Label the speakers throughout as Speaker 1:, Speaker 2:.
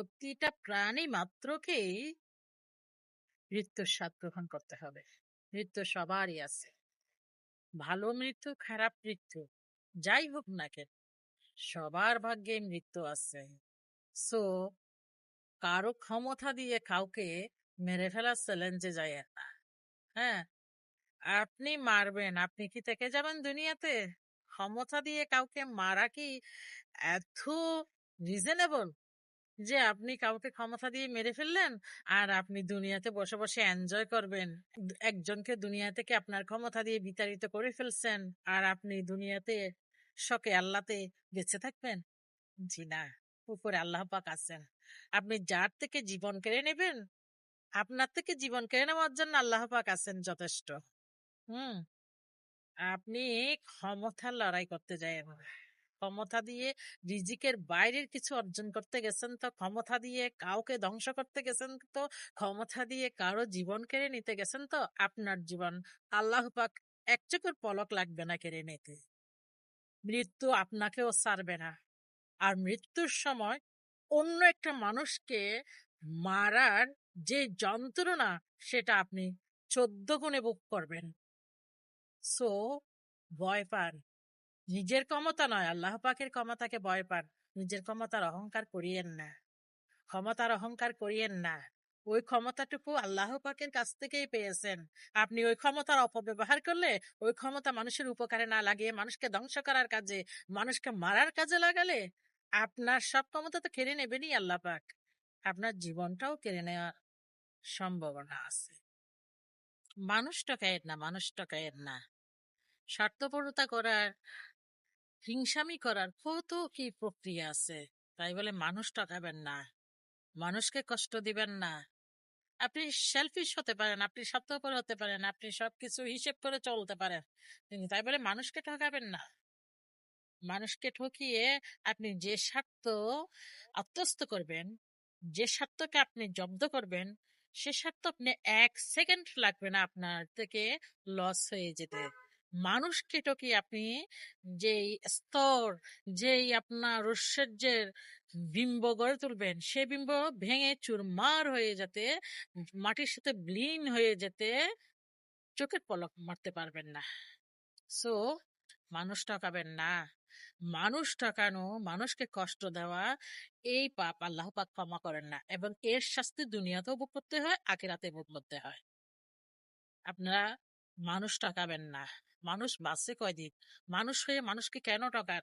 Speaker 1: প্রতিটা প্রাণী মাত্রকেই মৃত্যুর স্বাদ গ্রহণ করতে হবে। মৃত্যু সবারই আছে। ভালো মৃত্যু, খারাপ মৃত্যু, যাই হোক না কেন, সবার ভাগ্যে মৃত্যু আছে। সো কারও ক্ষমতা দিয়ে কাউকে মেরে ফেলার চ্যালেঞ্জে যায় না। হ্যাঁ? আপনি মারবেন, আপনি কি থেকে যাবেন দুনিয়াতে? ক্ষমতা দিয়ে কাউকে মারা কি এত রিজনেবল যে আপনি কাউকে ক্ষমতা দিয়ে মেরে ফেললেন আর আপনি দুনিয়াতে বসে বসে এনজয় করবেন। একজনকে দুনিয়া থেকে আপনার ক্ষমতা দিয়ে বিতাড়িত করে ফেলছেন আর আপনি দুনিয়াতে শকে আল্লাহতে বেঁচে থাকবেন? জি না, উপরে আল্লাহ পাক আছেন। আপনি যার থেকে জীবন কেড়ে নেবেন, আপনার থেকে জীবন কেড়ে নেওয়ার জন্য আল্লাহ পাক আছেন যথেষ্ট। হুম, আপনি ক্ষমতার লড়াই করতে যায় ক্ষমতা দিয়ে রিজিকের বাইরের কিছু অর্জন করতে গেছেন, তো ক্ষমতা দিয়ে কাউকে ধ্বংস করতে গেছেন, তো ক্ষমতা দিয়ে কারও জীবন কেড়ে নিতে গেছেন, তো আপনার জীবন আল্লাহ পাক এক চোখের পলক লাগবে না কেড়ে নিতে। মৃত্যু আপনাকেও ছাড়বে না। আর মৃত্যুর সময় অন্য একটা মানুষকে মারার যে যন্ত্রণা, সেটা আপনি চোদ্দ গুণে বুক করবেন। সো, ভয় পান। নিজের ক্ষমতা নয়, আল্লাহ পাকের ক্ষমতাকে ভয় পান। নিজের ক্ষমতার অহংকার করিয়েন না। ক্ষমতার অহংকার করিয়েন না। ওই ক্ষমতাটুকু আল্লাহ পাকের কাছ থেকেই পেয়েছেন। আপনি ওই ক্ষমতার অপব্যবহার করলে ওই ক্ষমতা মানুষের উপকারে না লাগিয়ে মানুষকে ধ্বংস করার কাজে, মানুষকে মারার কাজে লাগালে আপনার সব ক্ষমতা তো কেড়ে নেবেনই আল্লাহ পাক। আপনার জীবনটাও কেড়ে নেওয়ার সম্ভাবনা আছে। মানুষ টকায়ের না, মানুষ টকায়ের না। স্বার্থপরতা করার হিংসামি করার কত কি প্রক্রিয়া আছে। তাই বলে মানুষ টকাবেন না। মানুষকে কষ্ট দিবেন না। আপনি সেলফিশ হতে পারেন, আপনি স্বার্থপর হতে পারেন, আপনি সবকিছু হিসেব করে চলতে পারেন। কিন্তু তাই বলে মানুষকে ঠকাবেন না। মানুষকে ঠকিয়ে আপনি যে স্বার্থ আত্মস্থ করবেন, যে স্বার্থকে আপনি জব্দ করবেন, সে স্বার্থ আপনি এক সেকেন্ড লাগবে না আপনার থেকে লস হয়ে যেতে। মানুষকে টকি আপনি যেই স্তর, যেই আপনার ঐশ্বর্যের বিম্ব গড়ে তুলবেন, সে বিম্ব ভেঙে চুরমার হয়ে যেতে, মাটির সাথে বিলীন হয়ে যেতে চোখের পলক মারতে পারবেন না। সো, মানুষ ঠকাবেন না। মানুষ ঠকানো, মানুষকে কষ্ট দেওয়া, এই পাপ আল্লাহ পাক ক্ষমা করেন না এবং এর শাস্তি দুনিয়াতেও ভোগ করতে হয় আখিরাতে ভোগ করতে হয়। আপনারা মানুষ ঠকাবেন না। মানুষ বাঁচে কয়দিন? মানুষ হয়ে মানুষকে কেন ঠকান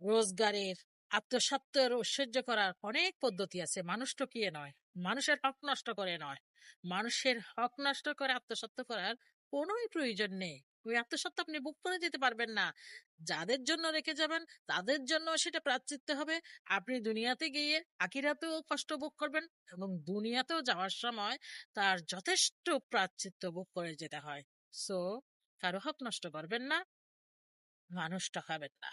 Speaker 1: রোজগারের আত্মসত্ত্বের ঐশ্বর্য করার অনেক পদ্ধতি আছে। মানুষ ঠকিয়ে নয়? মানুষের হক নষ্ট করে নয়। মানুষের হক নষ্ট করে আত্মসত্ত্ব করার কোনোই প্রয়োজন নেই। ওই আত্মসত্ত্ব আপনি বুক করে দিতে পারবেন না। যাদের জন্য রেখে যাবেন, তাদের জন্য সেটা প্রাচিত্য হবে। আপনি দুনিয়াতে গিয়ে আকিরাতেও কষ্ট ভোগ করবেন এবং দুনিয়াতেও যাওয়ার সময় তার যথেষ্ট প্রাচিত্য ভোগ করে যেতে হয়। সো কারও হক নষ্ট করবেন না। মানুষ ঠকাবেন না